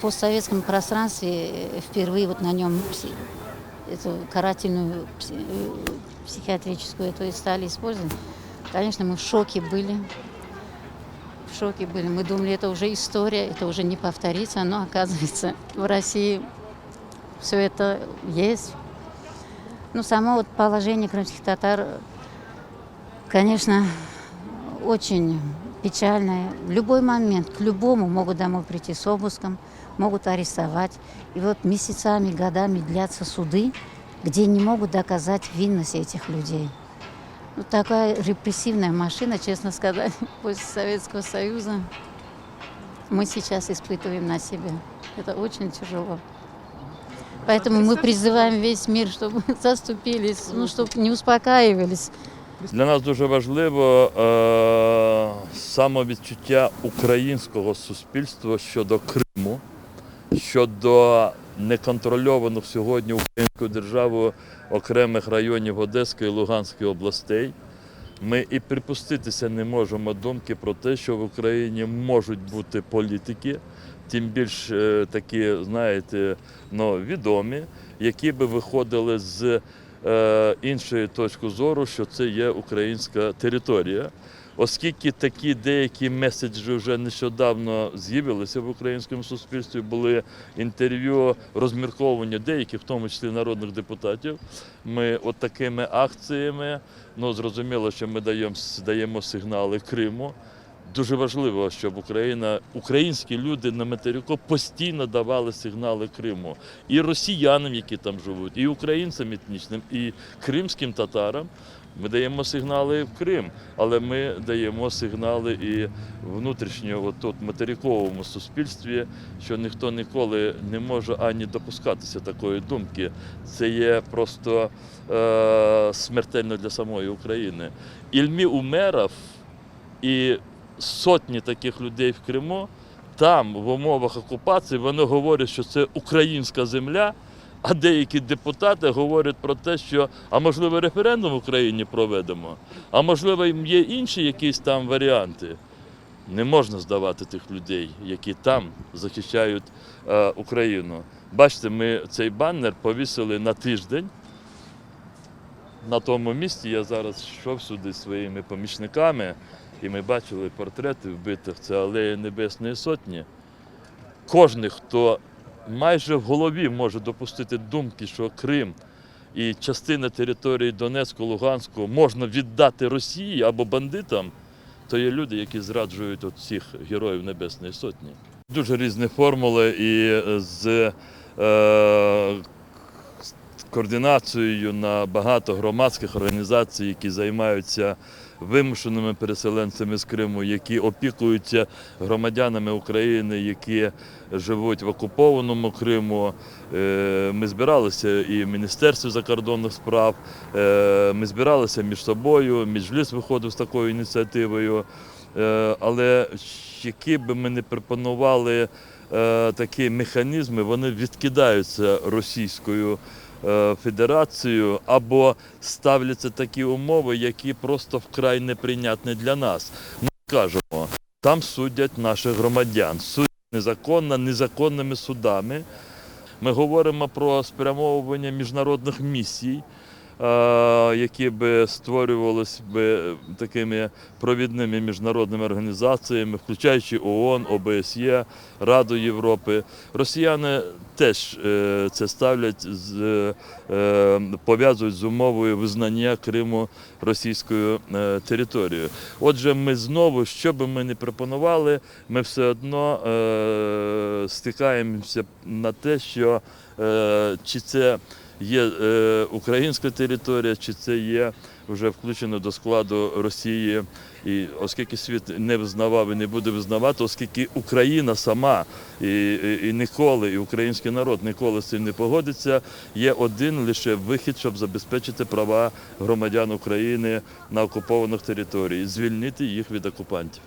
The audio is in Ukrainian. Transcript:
постсоветском пространстве э, впервые вот на нем эту карательную э, психиатрическую эту и стали использовать, конечно, мы в шоке были. В шоке были. Мы думали, это уже история, это уже не повторится, но оказывается в России все это есть. Ну, само вот положение крымских татар, конечно, очень печальное. В любой момент к любому могут домой прийти с обыском, могут арестовать. И вот месяцами, годами длятся суды, где не могут доказать винность этих людей. Ну, такая репрессивная машина, честно сказать, после Советского Союза мы сейчас испытываем на себе. Это очень тяжело. Поэтому мы призываем весь мир, чтобы заступились, ну, чтобы не успокаивались. Для нас дуже важливо е, самовідчуття українського суспільства щодо Криму, щодо неконтрольованих сьогодні українською державою окремих районів Одеської і Луганської областей. Ми і припуститися не можемо думки про те, що в Україні можуть бути політики, тим більш е, такі, знаєте, ну, відомі, які би виходили з іншої точки зору, що це є українська територія. Оскільки такі деякі меседжі вже нещодавно з'явилися в українському суспільстві, були інтерв'ю, розмірковування деяких, в тому числі народних депутатів. Ми от такими акціями, ну зрозуміло, що ми даємо, даємо сигнали Криму. Дуже важливо, щоб Україна, українські люди на материку постійно давали сигнали Криму і росіянам, які там живуть, і українцям етнічним, і кримським татарам. Ми даємо сигнали в Крим, але ми даємо сигнали і внутрішньо, тут материковому суспільстві, що ніхто ніколи не може ані допускатися такої думки. Це є просто е, смертельно для самої України. Ільмі Умеров і сотні таких людей в Криму, там, в умовах окупації, вони говорять, що це українська земля, а деякі депутати говорять про те, що а можливо референдум в Україні проведемо, а можливо є інші якісь там варіанти. Не можна здавати тих людей, які там захищають е, Україну. Бачите, ми цей баннер повісили на тиждень. На тому місці я зараз йшов сюди своїми помічниками, і ми бачили портрети вбитих. Це алея Небесної Сотні. Кожен, хто майже в голові може допустити думки, що Крим і частина території Донецького, Луганського можна віддати Росії або бандитам, то є люди, які зраджують от всіх героїв Небесної Сотні. Дуже різні формули і з е, координацією на багато громадських організацій, які займаються вимушеними переселенцями з Криму, які опікуються громадянами України, які живуть в окупованому Криму. Е, Ми збиралися і в Міністерстві закордонних справ, е, ми збиралися між собою, Міжліс виходив з такою ініціативою. Е, Але які би ми не пропонували такі механізми, вони відкидаються російською е, федерацією або ставляться такі умови, які просто вкрай неприйнятні для нас. Ми кажемо, там судять наших громадян, судять незаконно, незаконними судами. Ми говоримо про спрямовування міжнародних місій, які би створювалися би такими провідними міжнародними організаціями, включаючи ООН, ОБСЄ, Раду Європи. Росіяни теж е, це ставлять, з, е, пов'язують з умовою визнання Криму російською е, територією. Отже, ми знову, що би ми не пропонували, ми все одно е, стикаємося на те, що е, чи це є е, українська територія, чи це є вже включено до складу Росії. І оскільки світ не визнавав і не буде визнавати, оскільки Україна сама і, і, і ніколи, і український народ ніколи з цим не погодиться, є один лише вихід, щоб забезпечити права громадян України на окупованих територіях, звільнити їх від окупантів.